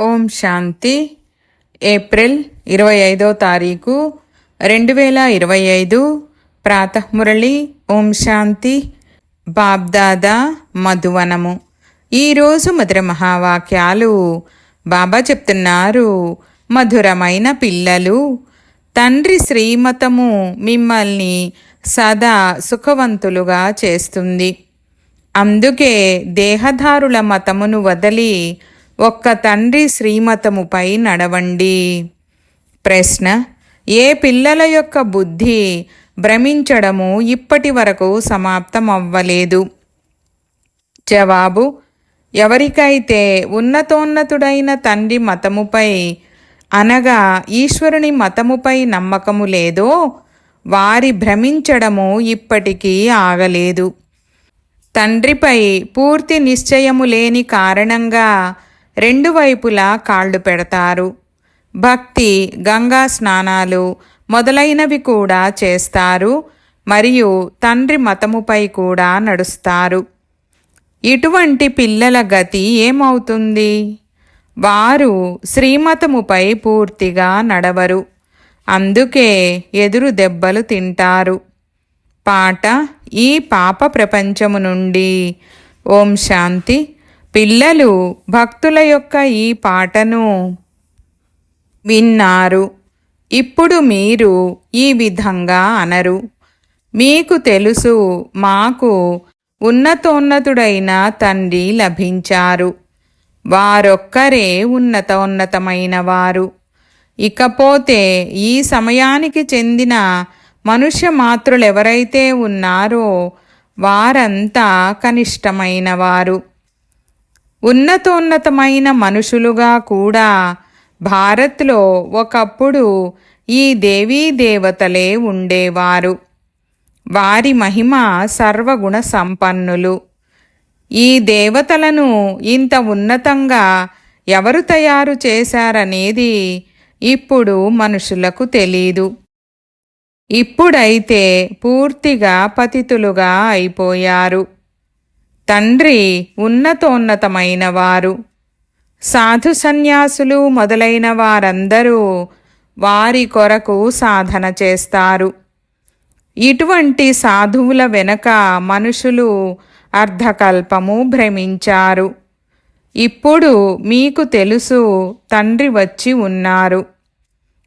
ఓం శాంతి. April ఇరవై ఐదో తారీఖు రెండు వేల ఇరవై ఐదు. ప్రాతమురళి. ఓం శాంతి. బాబ్దాదా మధువనము. ఈరోజు మధుర మహావాక్యాలు బాబా చెప్తున్నారు. మధురమైన పిల్లలు తండ్రి శ్రీమతము మిమ్మల్ని సదా సుఖవంతులుగా చేస్తుంది. అందుకే దేహదారుల మతమును వదిలి ఒక్క తండ్రి శ్రీమతముపై నడవండి. ప్రశ్న ఏ పిల్లల యొక్క బుద్ధి భ్రమించడము ఇప్పటి వరకు సమాప్తం అవ్వలేదు జవాబు ఎవరికైతే ఉన్నతోన్నతుడైన తండ్రి మతముపై అనగా ఈశ్వరుని మతముపై నమ్మకము లేదో వారి భ్రమించడము ఇప్పటికీ ఆగలేదు. తండ్రిపై పూర్తి నిశ్చయము లేని కారణంగా రెండు వైపులా కాళ్ళు పెడతారు. భక్తి గంగా స్నానాలు మొదలైనవి కూడా చేస్తారు మరియు తండ్రి మతముపై కూడా నడుస్తారు. ఇటువంటి పిల్లల గతి ఏమవుతుంది? వారు శ్రీమతముపై పూర్తిగా నడవరు. అందుకే ఎదురు దెబ్బలు తింటారు. పాట ఈ పాప ప్రపంచము నుండి. ఓం శాంతి. పిల్లలు భక్తుల యొక్క ఈ పాటను విన్నారు. ఇప్పుడు మీరు ఈ విధంగా అనరు. మీకు తెలుసు మాకు ఉన్నతోన్నతుడైన తండ్రి లభించారు. వారొక్కరే ఉన్నతోన్నతమైన వారు. ఇకపోతే ఈ సమయానికి చెందిన మనుష్య మాతృలెవరైతే ఉన్నారో వారంతా కనిష్టమైన వారు. ఉన్నతోన్నతమైన మనుషులుగా కూడా భారత్లో ఒకప్పుడు ఈ దేవీ దేవతలే ఉండేవారు. వారి మహిమ సర్వగుణ సంపన్నులు. ఈ దేవతలను ఇంత ఉన్నతంగా ఎవరు తయారు చేశారనేది ఇప్పుడు మనుషులకు తెలీదు. ఇప్పుడైతే పూర్తిగా పతితులుగా అయిపోయారు. తండ్రి ఉన్నతోన్నతమైన వారు సాధు సన్యాసులు మొదలైన వారందరూ వారి కొరకు సాధన చేస్తారు. ఇటువంటి సాధువుల వెనక మనుషులు అర్ధకల్పము భ్రమించారు. ఇప్పుడు మీకు తెలుసు తండ్రి వచ్చి ఉన్నారు.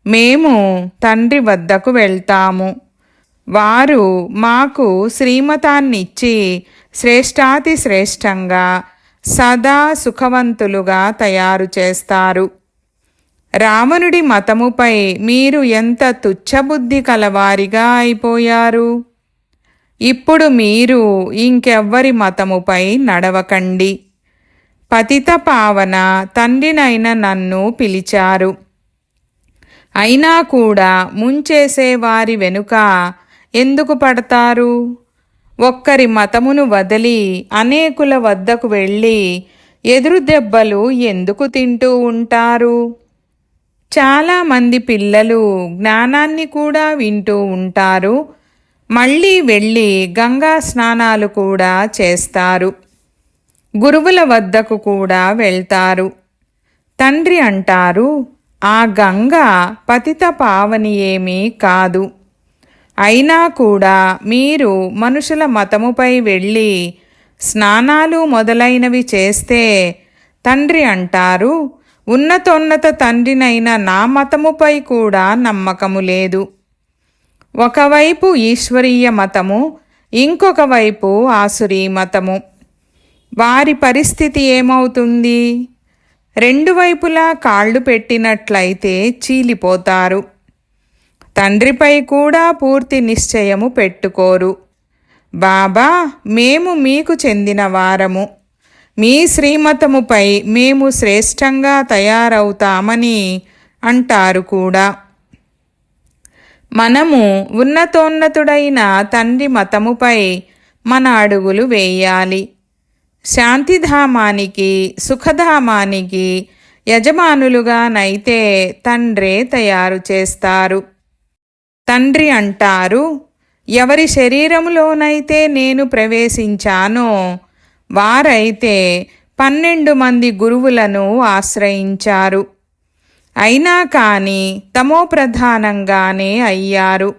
మేము తండ్రి వద్దకు వెళ్తాము. వారు మాకు శ్రీమతాన్నిచ్చి శ్రేష్టాతి శ్రేష్టంగా సదా సుఖవంతులుగా తయారు చేస్తారు. రావణుడి మతముపై మీరు ఎంత తుచ్చబుద్ధి కలవారిగా అయిపోయారు? ఇప్పుడు మీరు ఇంకెవ్వరి మతముపై నడవకండి. పతిత పావన తండ్రినైన నన్ను పిలిచారు. అయినా కూడా ముంచేసేవారి వెనుక ఎందుకు పడతారు? ఒక్కరి మతమును వదిలి అనేకుల వద్దకు వెళ్ళి ఎదురు దెబ్బలు ఎందుకు తింటూ ఉంటారు? చాలామంది పిల్లలు జ్ఞానాన్ని కూడా వింటూ ఉంటారు. మళ్ళీ వెళ్ళి గంగా స్నానాలు కూడా చేస్తారు. గురువుల వద్దకు కూడా వెళ్తారు. తండ్రి అంటారు ఆ గంగ పతిత పావని ఏమీ కాదు. అయినా కూడా మీరు మనుషుల మతముపై వెళ్ళి స్నానాలు మొదలైనవి చేస్తే తండ్రి అంటారు ఉన్నతోన్నత తండ్రినైన నా మతముపై కూడా నమ్మకము లేదు. ఒకవైపు ఈశ్వరీయ మతము ఇంకొక వైపు ఆసురీ మతము. వారి పరిస్థితి ఏమవుతుంది? రెండు వైపులా కాళ్ళు పెట్టినట్లయితే చీలిపోతారు. తండ్రిపై కూడా పూర్తి నిశ్చయము పెట్టుకోరు. బాబా మేము మీకు చెందిన వారము. మీ శ్రీమతముపై మేము శ్రేష్టంగా తయారవుతామని అంటారు కూడా. మనము ఉన్నతోన్నతుడైన తండ్రి మతముపై మన అడుగులు వేయాలి. శాంతిధామానికి సుఖధామానికి యజమానులుగానైతే తండ్రే తయారు చేస్తారు. తండ్రి అంటారు ఎవరి శరీరములోనైతే నేను ప్రవేశించానో వారైతే పన్నెండు మంది గురువులను ఆశ్రయించారు. అయినా కానీ తమోప్రధానంగానే అయ్యారు.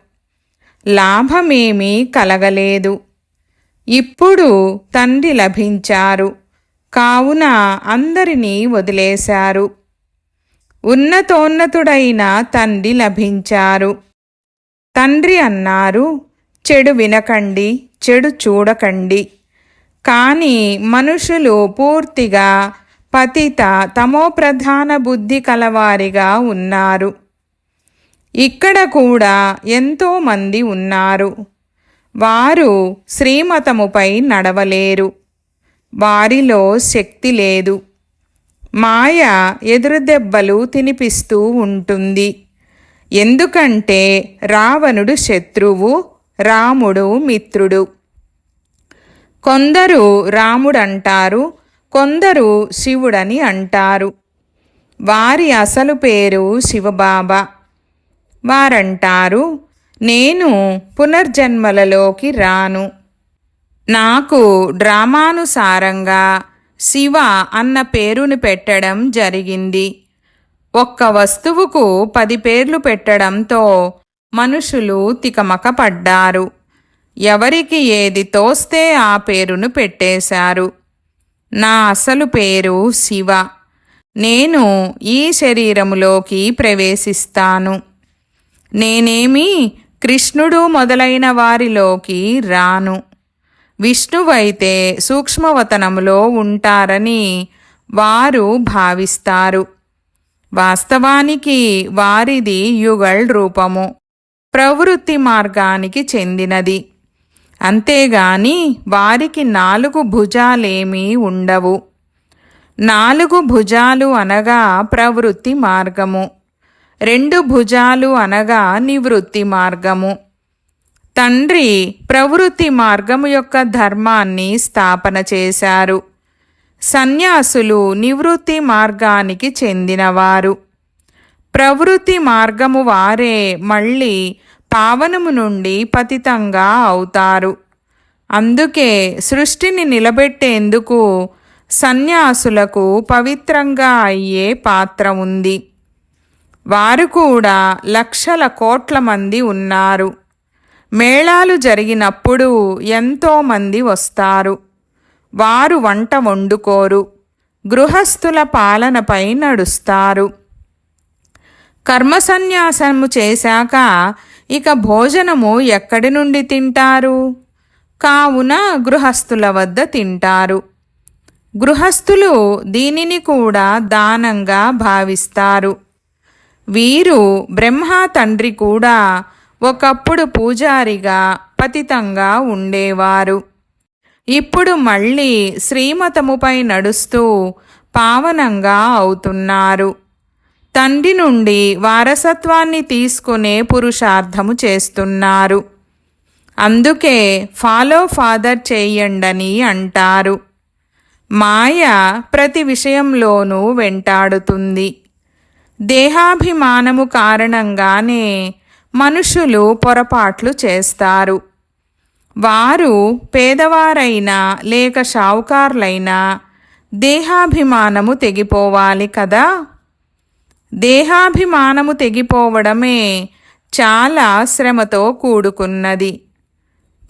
లాభమేమీ కలగలేదు. ఇప్పుడు తండ్రి లభించారు. కావున అందరినీ వదిలేశారు. ఉన్నతోన్నతుడైన తండ్రి లభించారు. తండ్రి అన్నారు చెడు వినకండి చెడు చూడకండి. కానీ మనుషులు పూర్తిగా పతిత తమోప్రధాన బుద్ధి కలవారిగా ఉన్నారు. ఇక్కడ కూడా ఎంతోమంది ఉన్నారు. వారు శ్రీమతముపై నడవలేరు. వారిలో శక్తి లేదు. మాయ ఎదురుదెబ్బలు తినిపిస్తూ ఉంటుంది. ఎందుకంటే రావణుడు శత్రువు రాముడు మిత్రుడు. కొందరు రాముడంటారు కొందరు శివుడని అంటారు. వారి అసలు పేరు శివబాబా. వారంటారు నేను పునర్జన్మలలోకి రాను. నాకు డ్రామానుసారంగా శివ అన్న పేరును పెట్టడం జరిగింది. ఒక్క వస్తువుకు పది పేర్లు పెట్టడంతో మనుషులు తికమకపడ్డారు. ఎవరికి ఏది తోస్తే ఆ పేరును పెట్టేశారు. నా అసలు పేరు శివ. నేను ఈ శరీరములోకి ప్రవేశిస్తాను. నేనేమి కృష్ణుడు మొదలైన వారిలోకి రాను. విష్ణువైతే సూక్ష్మవతనములో ఉంటారని వారు భావిస్తారు. వాస్తవానికి వారిది యుగళ్ రూపము ప్రవృత్తి మార్గానికి చెందినది. అంతేగాని వారికి నాలుగు భుజాలేమీ ఉండవు. నాలుగు భుజాలు అనగా ప్రవృత్తి మార్గము రెండు భుజాలు అనగా నివృత్తి మార్గము. తండ్రి ప్రవృత్తి మార్గము యొక్క ధర్మాన్ని స్థాపన చేశారు. సన్యాసులు నివృత్తి మార్గానికి చెందినవారు. ప్రవృత్తి మార్గము వారే మళ్ళీ పావనము నుండి పతితంగా అవుతారు. అందుకే సృష్టిని నిలబెట్టేందుకు సన్యాసులకు పవిత్రంగా అయ్యే పాత్ర ఉంది. వారు కూడా లక్షల కోట్ల మంది ఉన్నారు. మేళాలు జరిగినప్పుడు ఎంతోమంది వస్తారు. వారు వంట వండుకోరు. గృహస్థుల పాలనపై నడుస్తారు. కర్మ సన్యాసము చేశాక ఇక భోజనము ఎక్కడి నుండి తింటారు? కావున గృహస్థుల వద్ద తింటారు. గృహస్థులు దీనిని కూడా దానంగా భావిస్తారు. వీరు బ్రహ్మ తండ్రి కూడా ఒకప్పుడు పూజారిగా పతితంగా ఉండేవారు. ఇప్పుడు మళ్ళీ శ్రీమతముపై నడుస్తూ పావనంగా అవుతున్నారు. తండ్రి నుండి వారసత్వాన్ని తీసుకునే పురుషార్థము చేస్తున్నారు. అందుకే ఫాలో ఫాదర్ చేయండని అంటారు. మాయ ప్రతి విషయంలోనూ వెంటాడుతుంది. దేహాభిమానము కారణంగానే మనుషులు పొరపాట్లు చేస్తారు. వారు పేదవారైనా లేక షావుకార్లైనా దేహాభిమానము తెగిపోవాలి కదా? దేహాభిమానము తెగిపోవడమే చాలా శ్రమతో కూడుకున్నది.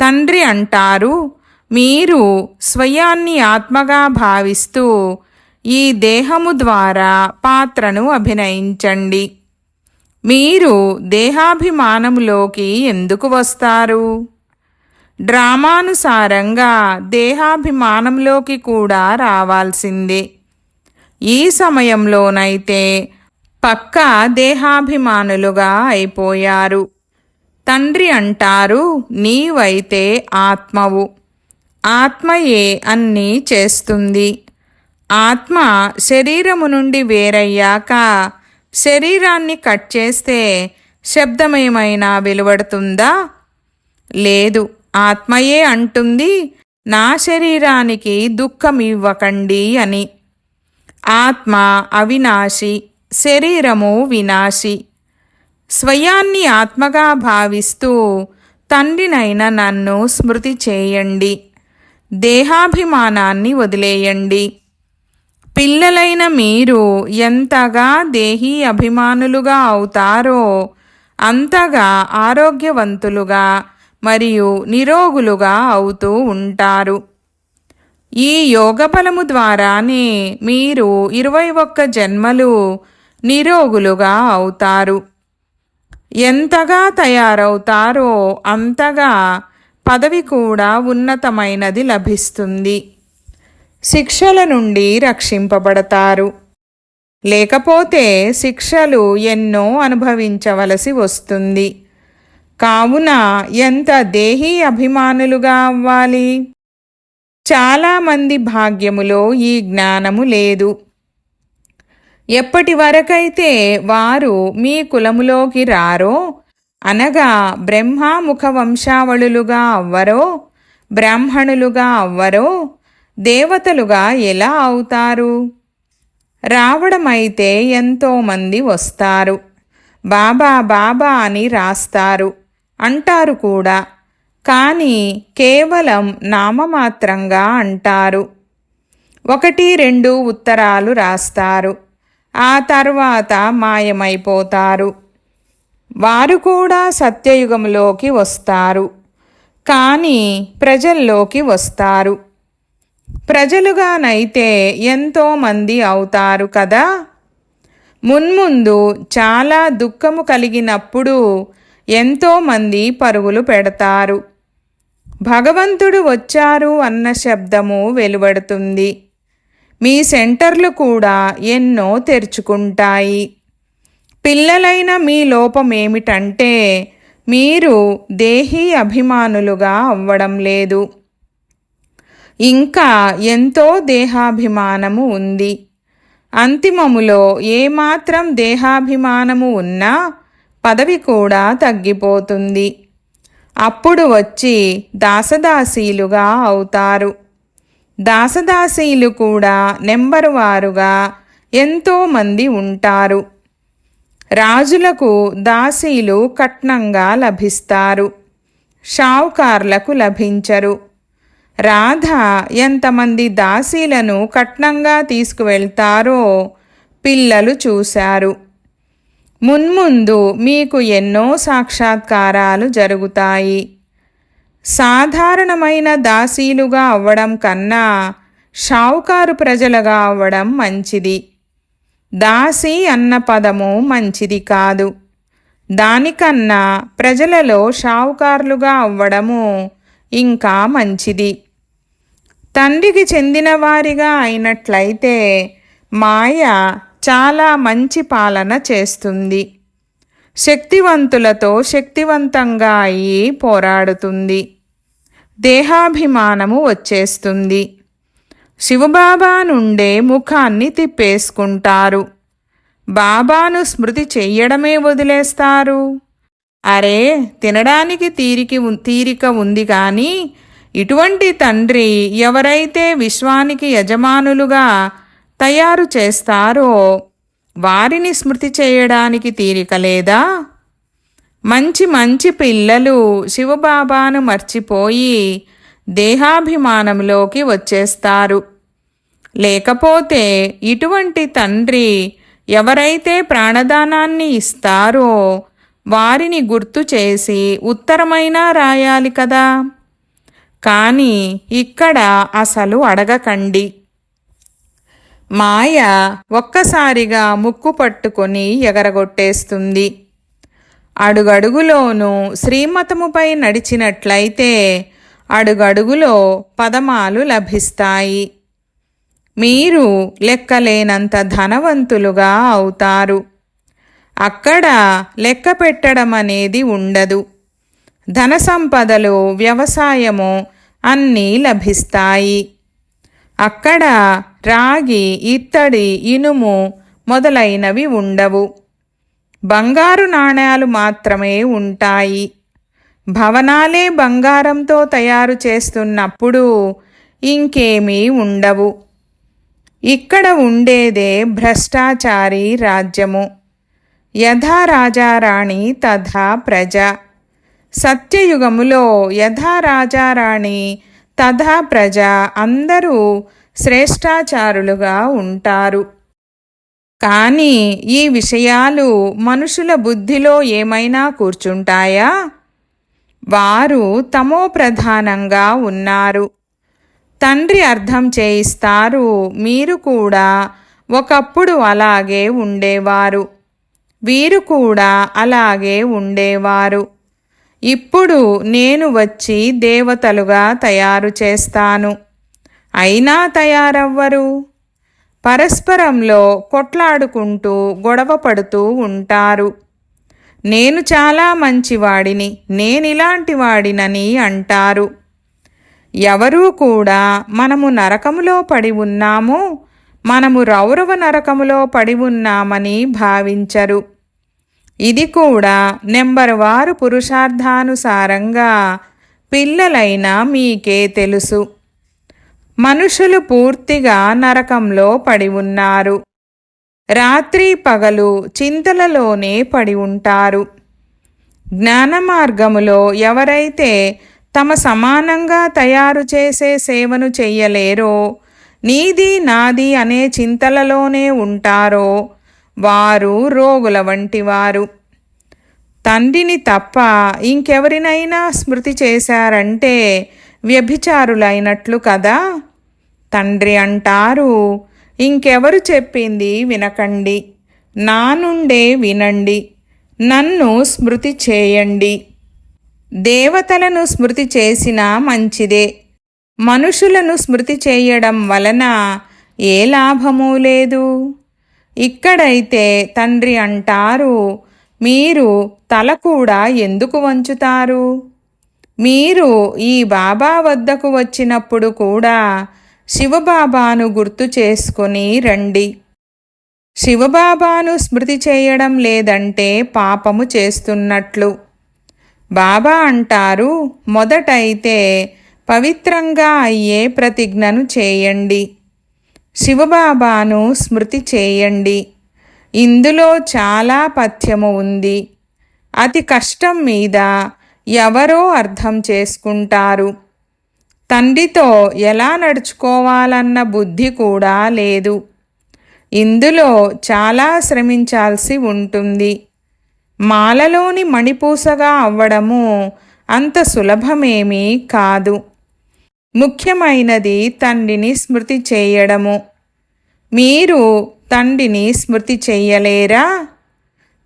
తండ్రి అంటారు మీరు స్వయాన్ని ఆత్మగా భావిస్తూ ఈ దేహము ద్వారా పాత్రను అభినయించండి. మీరు దేహాభిమానములోకి ఎందుకు వస్తారు? డ్రామానుసారంగా దేహాభిమానంలోకి కూడా రావాల్సిందే. ఈ సమయంలోనైతే పక్కా దేహాభిమానులుగా అయిపోయారు. తండ్రి అంటారు నీవైతే ఆత్మవు. ఆత్మయే అన్నీ చేస్తుంది. ఆత్మ శరీరము నుండి వేరయ్యాక శరీరాన్ని కట్ చేస్తే శబ్దమేమైనా వెలువడుతుందా? లేదు. ఆత్మయే అంటుంది నా శరీరానికి దుఃఖం ఇవ్వకండి అని. ఆత్మ అవినాశి శరీరము వినాశి. స్వయాన్ని ఆత్మగా భావిస్తూ తండ్రినైన నన్ను స్మృతి చేయండి దేహాభిమానాన్ని వదిలేయండి. పిల్లలైన మీరు ఎంతగా దేహీ అభిమానులుగా అవుతారో అంతగా ఆరోగ్యవంతులుగా మరియు నిరోగులుగా అవుతూ ఉంటారు. ఈ యోగపలము ద్వారానే మీరు ఇరవై ఒక్క జన్మలు నిరోగులుగా అవుతారు. ఎంతగా తయారవుతారో అంతగా పదవి కూడా ఉన్నతమైనది లభిస్తుంది. శిక్షల నుండి రక్షింపబడతారు. లేకపోతే శిక్షలు ఎన్నో అనుభవించవలసి వస్తుంది. కావున ఎంత దేహీ అభిమానులుగా అవ్వాలి? చాలామంది భాగ్యములో ఈ జ్ఞానము లేదు. ఎప్పటి వరకైతే వారు మీ కులములోకి రారో అనగా బ్రహ్మాముఖ వంశావళులుగా అవ్వరో బ్రాహ్మణులుగా అవ్వరో దేవతలుగా ఎలా అవుతారు? రావడమైతే ఎంతోమంది వస్తారు. బాబా బాబా అని రాస్తారు. అంటారు కూడా. కానీ కేవలం నామమాత్రంగా అంటారు. ఒకటి రెండు ఉత్తరాలు రాస్తారు. ఆ తర్వాత మాయమైపోతారు. వారు కూడా సత్యయుగంలోకి వస్తారు. కానీ ప్రజల్లోకి వస్తారు. ప్రజలుగానైతే ఎంతోమంది అవుతారు కదా. మున్ముందు చాలా దుఃఖము కలిగినప్పుడు ఎంతోమంది పరుగులు పెడతారు. భగవంతుడు వచ్చారు అన్న శబ్దము వెలువడుతుంది. మీ సెంటర్లు కూడా ఎన్నో తెరుచుకుంటాయి. పిల్లలైన మీ లోపమేమిటంటే మీరు దేహీ అభిమానులుగా అవ్వడం లేదు. ఇంకా ఎంతో దేహాభిమానము ఉంది. అంతిమములో ఏమాత్రం దేహాభిమానము ఉన్నా పదవి కూడా తగ్గిపోతుంది. అప్పుడు వచ్చి దాసదాసీలుగా అవుతారు. దాసదాసీలు కూడా నెంబరు వారుగా ఎంతోమంది ఉంటారు. రాజులకు దాసీలు కట్నంగా లభిస్తారు. షావుకార్లకు లభించరు. రాధ ఎంతమంది దాసీలను కట్నంగా తీసుకువెళ్తారో పిల్లలు చూశారు. మున్ముందు మీకు ఎన్నో సాక్షాత్కారాలు జరుగుతాయి. సాధారణమైన దాసీలుగా అవ్వడం కన్నా షావుకారు ప్రజలుగా అవ్వడం మంచిది. దాసి అన్న పదము మంచిది కాదు. దానికన్నా ప్రజలలో షావుకారులుగా అవ్వడము ఇంకా మంచిది. తండ్రికి చెందినవారిగా అయినట్లయితే మాయ చాలా మంచి పాలన చేస్తుంది. శక్తివంతులతో శక్తివంతంగా అయి పోరాడుతుంది. దేహాభిమానము వచ్చేస్తుంది. శివబాబా నుండే ముఖాన్ని తిప్పేసుకుంటారు. బాబాను స్మృతి చెయ్యడమే వదిలేస్తారు. అరే తినడానికి తీరికి తీరిక ఉంది కానీ ఇటువంటి తండ్రి ఎవరైతే విశ్వానికి యజమానులుగా తయారు చేస్తారో వారిని స్మృతి చేయడానికి తీరిక లేదా? మంచి మంచి పిల్లలు శివబాబాను మర్చిపోయి దేహాభిమానంలోకి వచ్చేస్తారు. లేకపోతే ఇటువంటి తండ్రి ఎవరైతే ప్రాణదానాన్ని ఇస్తారో వారిని గుర్తు చేసి ఉత్తరమైనా రాయాలి కదా? కానీ ఇక్కడ అసలు అడగకండి. మాయ ఒక్కసారిగా ముక్కు పట్టుకొని ఎగరగొట్టేస్తుంది. అడుగడుగులోనూ శ్రీమతముపై నడిచినట్లయితే అడుగడుగులో పదమాలు లభిస్తాయి. మీరు లెక్కలేనంత ధనవంతులుగా అవుతారు. అక్కడ లెక్క పెట్టడం అనేది ఉండదు. ధన సంపదలు వ్యవసాయము అన్నీ లభిస్తాయి. అక్కడ రాగి ఇత్తడి ఇనుము మొదలైనవి ఉండవు. బంగారు నాణ్యాలు మాత్రమే ఉంటాయి. భవనాలే బంగారంతో తయారు చేస్తున్నప్పుడు ఇంకేమీ ఉండవు. ఇక్కడ ఉండేదే భ్రష్టాచారి రాజ్యము. యథా రాజారాణి తథా ప్రజ. సత్యయుగములో యథా రాజారాణి తథా ప్రజ అందరూ శ్రేష్టాచారులుగా ఉంటారు. కానీ ఈ విషయాలు మనుషుల బుద్ధిలో ఏమైనా కూర్చుంటాయా? వారు తమో ప్రధానంగా ఉన్నారు. తండ్రి అర్థం చేయిస్తారు మీరు కూడా ఒకప్పుడు అలాగే ఉండేవారు. వీరు కూడా అలాగే ఉండేవారు. ఇప్పుడు నేను వచ్చి దేవతలుగా తయారు చేస్తాను. అయినా తయారవ్వరు. పరస్పరంలో కొట్లాడుకుంటూ గొడవ పడుతూ ఉంటారు. నేను చాలా మంచివాడిని నేనిలాంటి వాడినని అంటారు. ఎవరూ కూడా మనము నరకములో పడి ఉన్నాము మనము రౌరవ నరకములో పడి ఉన్నామని భావించరు. ఇది కూడా నెంబర్ వారు పురుషార్థానుసారంగా పిల్లలైన మీకే తెలుసు. మనుషులు పూర్తిగా నరకంలో పడి ఉన్నారు. రాత్రి పగలు చింతలలోనే పడి ఉంటారు. జ్ఞాన మార్గములో ఎవరైతే తమ సమానంగా తయారు చేసే సేవను చెయ్యలేరో నీది నాది అనే చింతలలోనే ఉంటారో వారు రోగుల వంటివారు తండ్రిని తప్ప ఇంకెవరినైనా స్మృతి చేశారంటే వ్యభిచారులైనట్లు కదా? తండ్రి అంటారు ఇంకెవరు చెప్పింది వినకండి. నా నుండే వినండి. నన్ను స్మృతి చేయండి. దేవతలను స్మృతి చేసినా మంచిదే. మనుషులను స్మృతి చేయడం వలన ఏ లాభమూ లేదు. ఇక్కడైతే తండ్రి అంటారు మీరు తల కూడా ఎందుకు వంచుతారు? మీరు ఈ బాబా వద్దకు వచ్చినప్పుడు కూడా శివబాబాను గుర్తు చేసుకుని రండి. శివబాబాను స్మృతి చేయడం లేదంటే పాపము చేస్తున్నట్లు. బాబా అంటారు మొదటైతే పవిత్రంగా అయ్యే ప్రతిజ్ఞను చేయండి. శివబాబాను స్మృతి చేయండి. ఇందులో చాలా పథ్యము ఉంది. అతి కష్టం మీద ఎవరో అర్థం చేసుకుంటారు. తండ్రితో ఎలా నడుచుకోవాలన్న బుద్ధి కూడా లేదు. ఇందులో చాలా శ్రమించాల్సి ఉంటుంది. మాలలోని మణిపూసగా అవ్వడము అంత సులభమేమీ కాదు. ముఖ్యమైనది తండ్రిని స్మృతి చేయడము. మీరు తండ్రిని స్మృతి చెయ్యలేరా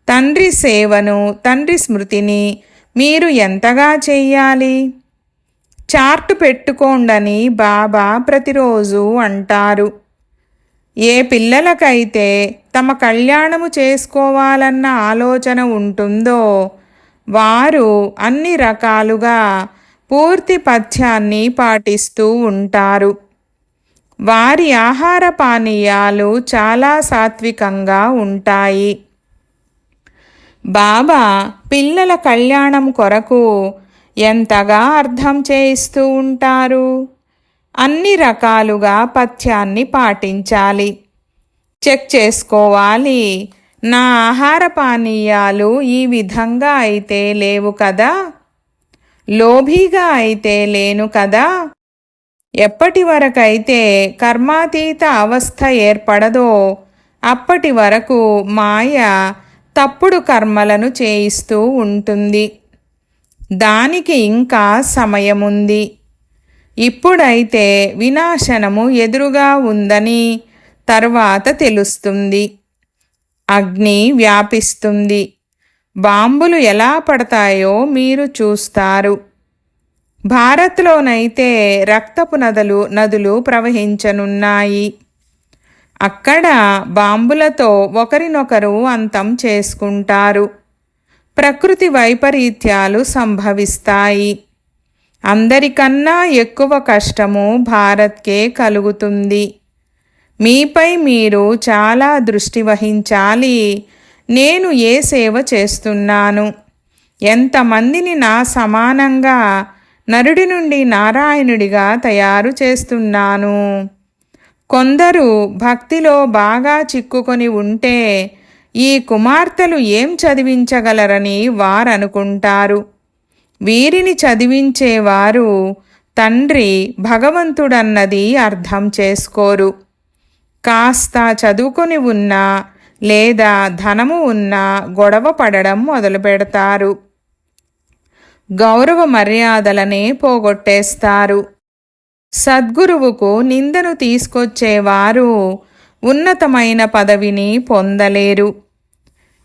తండ్రి సేవను తండ్రి స్మృతిని మీరు ఎంతగా చెయ్యాలి చార్టు పెట్టుకోండని బాబా ప్రతిరోజు అంటారు. ఏ పిల్లలకైతే తమ కళ్యాణము చేసుకోవాలన్న ఆలోచన ఉంటుందో వారు అన్ని రకాలుగా పూర్తి పథ్యాన్ని పాటిస్తూ ఉంటారు. వారి ఆహార పానీయాలు చాలా సాత్వికంగా ఉంటాయి. బాబా పిల్లల కళ్యాణం కొరకు ఎంతగా అర్థం చేయిస్తూ ఉంటారు? అన్ని రకాలుగా పథ్యాన్ని పాటించాలి. చెక్ చేసుకోవాలి. నా ఆహార పానీయాలు ఈ విధంగా అయితే లేవు కదా? లోభీగా అయితే లేను కదా. ఎప్పటి వరకైతే కర్మాతీత అవస్థ ఏర్పడదో అప్పటి వరకు మాయ తప్పుడు కర్మలను చేయిస్తూ ఉంటుంది. దానికి ఇంకా సమయముంది. ఇప్పుడైతే వినాశనము ఎదురుగా ఉందని తర్వాత తెలుస్తుంది. అగ్ని వ్యాపిస్తుంది. బాంబులు ఎలా పడతాయో మీరు చూస్తారు. భారత్లోనైతే రక్తపు నదులు నదులు ప్రవహించనున్నాయి. అక్కడ బాంబులతో ఒకరినొకరు అంతం చేసుకుంటారు. ప్రకృతి వైపరీత్యాలు సంభవిస్తాయి. అందరికన్నా ఎక్కువ కష్టము భారత్కే కలుగుతుంది. మీపై మీరు చాలా దృష్టి వహించాలి. నేను ఏ సేవ చేస్తున్నాను? ఎంతమందిని నా సమానంగా నరుడి నుండి నారాయణుడిగా తయారు చేస్తున్నాను? కొందరు భక్తిలో బాగా చిక్కుకొని ఉంటే ఈ కుమార్తెలు ఏం చదివించగలరని వారనుకుంటారు. వీరిని చదివించేవారు తండ్రి భగవంతుడన్నది అర్థం చేసుకోరు. కాస్త చదువుకొని ఉన్నా లేదా ధనము ఉన్నా గొడవ పడడం మొదలు పెడతారు గౌరవ మర్యాదలనే పోగొట్టేస్తారు సద్గురువుకు నిందను తీసుకొచ్చేవారు ఉన్నతమైన పదవిని పొందలేరు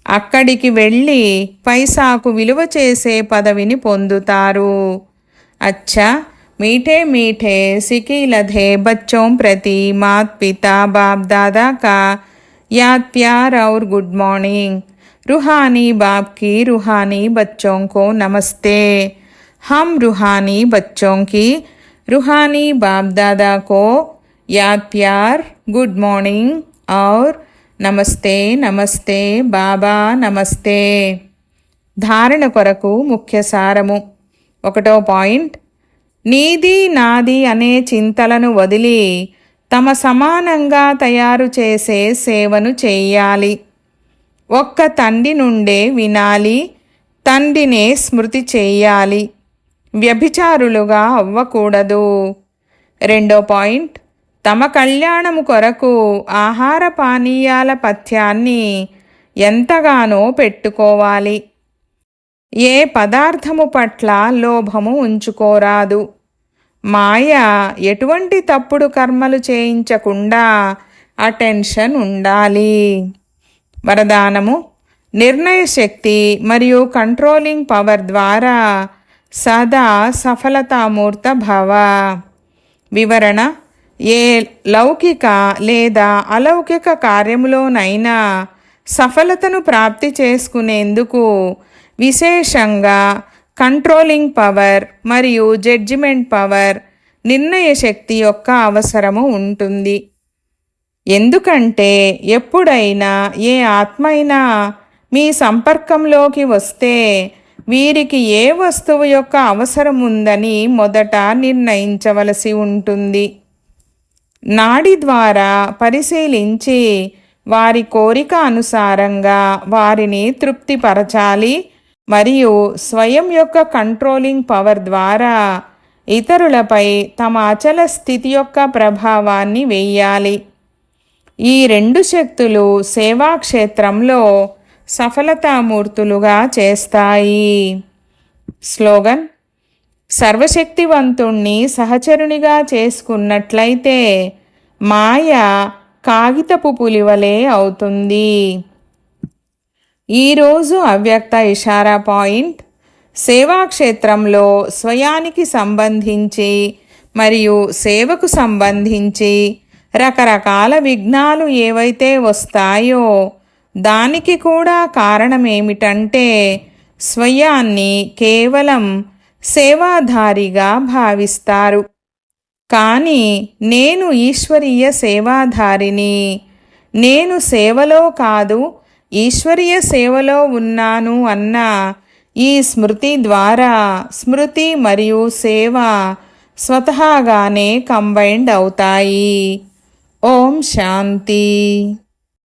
అక్కడికి వెళ్ళి పైసాకు విలువ చేసే పదవిని పొందుతారు అచ్చా मीठे मीठे सिकी लधे बच्चों प्रति मात पिता बाप दादा का याद प्यार और गुड मॉर्निंग रूहानी बाप की रूहानी बच्चों को नमस्ते हम रूहानी बच्चों की रूहानी बाप दादा को याद प्यार गुड मॉर्निंग और నమస్తే నమస్తే బాబా నమస్తే ధారణ కొరకు ముఖ్య సారము ఒకటో పాయింట్ నీది నాది అనే చింతలను వదిలి తమ సమానంగా తయారు చేసే సేవను చేయాలి. ఒక్క తండ్రి నుండే వినాలి. తండ్రినే స్మృతి చేయాలి. వ్యభిచారులుగా అవ్వకూడదు. రెండో పాయింట్ తమ కళ్యాణము కొరకు ఆహార పానీయాల పథ్యాన్ని ఎంతగానో పెట్టుకోవాలి. ఏ పదార్థము పట్ల లోభము ఉంచుకోరాదు. మాయ ఎటువంటి తప్పుడు కర్మలు చేయించకుండా అటెన్షన్ ఉండాలి. వరదానము నిర్ణయ శక్తి మరియు కంట్రోలింగ్ పవర్ ద్వారా సదా సఫలతామూర్త భవ. వివరణ ఏ లౌకిక లేదా అలౌకిక కార్యములోనైనా సఫలతను ప్రాప్తి చేసుకునేందుకు విశేషంగా కంట్రోలింగ్ పవర్ మరియు జడ్జిమెంట్ పవర్ నిర్ణయ శక్తి యొక్క అవసరము ఉంటుంది. ఎందుకంటే ఎప్పుడైనా ఏ ఆత్మైనా మీ సంపర్కంలోకి వస్తే వీరికి ఏ వస్తువు యొక్క అవసరం ఉందని మొదట నిర్ణయించవలసి ఉంటుంది. నాడి ద్వారా పరిశీలించి వారి కోరిక అనుసారంగా వారిని తృప్తిపరచాలి మరియు స్వయం యొక్క కంట్రోలింగ్ పవర్ ద్వారా ఇతరులపై తమ అచల స్థితి యొక్క ప్రభావాన్ని వేయాలి. ఈ రెండు శక్తులు సేవాక్షేత్రంలో సఫలతామూర్తులుగా చేస్తాయి. స్లోగన్ సర్వశక్తివంతుణ్ణి సహచరునిగా చేసుకున్నట్లయితే మాయ కాగితపు పులివలే అవుతుంది. ఈరోజు అవ్యక్త ఇషారా పాయింట్ సేవాక్షేత్రంలో స్వయానికి సంబంధించి మరియు సేవకు సంబంధించి రకరకాల విఘ్నాలు ఏవైతే వస్తాయో దానికి కూడా కారణమేమిటంటే స్వయాన్ని కేవలం సేవాధారిగా భావిస్తారు. కానీ నేను ఈశ్వరీయ సేవాధారిని నేను సేవలో కాదు ఈశ్వరీయ సేవలో ఉన్నాను అన్న ఈ స్మృతి ద్వారా స్మృతి మరియు సేవ స్వతహాగానే కంబైండ్ అవుతాయి. ఓం శాంతి.